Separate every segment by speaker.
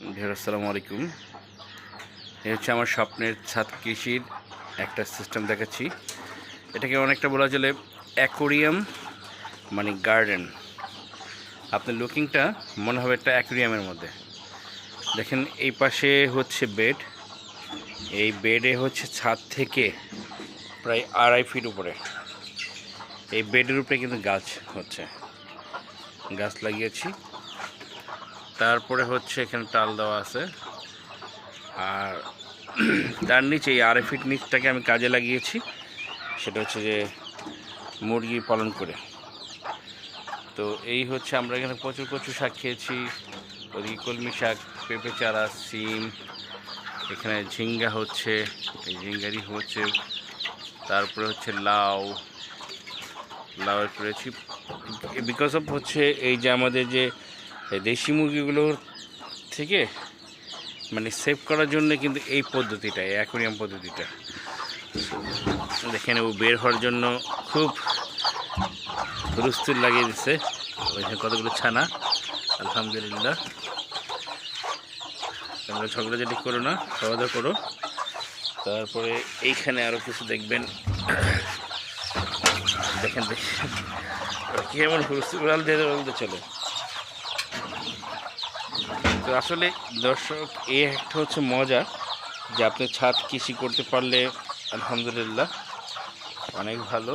Speaker 1: Viewer আসসালামু আলাইকুম। এ হচ্ছে আমার স্বপ্নের ছাদ কৃষির একটা সিস্টেম দেখাচ্ছি। এটাকে অনেকটা বলা চলে অ্যাকোরিয়াম মানে গার্ডেন আপনার লুকিংটা মনে হবে একটা অ্যাকোরিয়ামের মধ্যে। দেখেন, এই পাশে হচ্ছে বেড এই বেডে হচ্ছে ছাদ থেকে প্রায় আড়াই ফিট উপরে। এই বেডের উপরে কিন্তু গাছ হচ্ছে। গাছ লাগিয়েছি। তারপরে হচ্ছে এখানে টাল দেওয়া আছে। আর তার নিচে এই আড়াই ফিট নিচটাকে আমি কাজে লাগিয়েছি। সেটা হচ্ছে যে মুরগি পালন করে। তো এই হচ্ছে আমরা এখানে প্রচুর কচু শাক খেয়েছি। ওদিকে কলমি শাক, পেঁপে চারা, সিম, এখানে ঝিঙ্গা হচ্ছে, এই ঝিঙ্গারি হচ্ছে। তারপরে হচ্ছে লাউ। লাউ করেছি বিকজ অফ হচ্ছে এই যে আমাদের যে এই দেশি মুরগিগুলোর থেকে মানে সেভ করার জন্য কিন্তু এই পদ্ধতিটা, এই অ্যাকোরিয়াম পদ্ধতিটা। দেখেন, ও বের হওয়ার জন্য খুব হুরুস্তুর লাগিয়ে দিচ্ছে। ওইখানে কতগুলো ছানা। আলহামদুলিল্লাহ। তোমরা ঝগড়াঝাটি করো না খাওয়া দাওয়া করো। তারপরে এইখানে আরও কিছু দেখবেন। দেখেন দেখেন। কেমন হুরুস্তুর চলে। তো আসলে দর্শক, এ একটা হচ্ছে মজা যে আপনি ছাদ কৃষি করতে পারলে আলহামদুলিল্লাহ অনেক ভালো।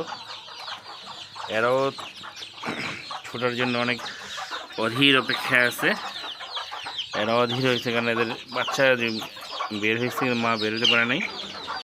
Speaker 1: এরাও ছোটার জন্য অনেক অধীর অপেক্ষায় আছে। এরা অধীর হয়েছে কারণ এদের বাচ্চা বের হয়েছে, মা বেরোতে পারে নাই।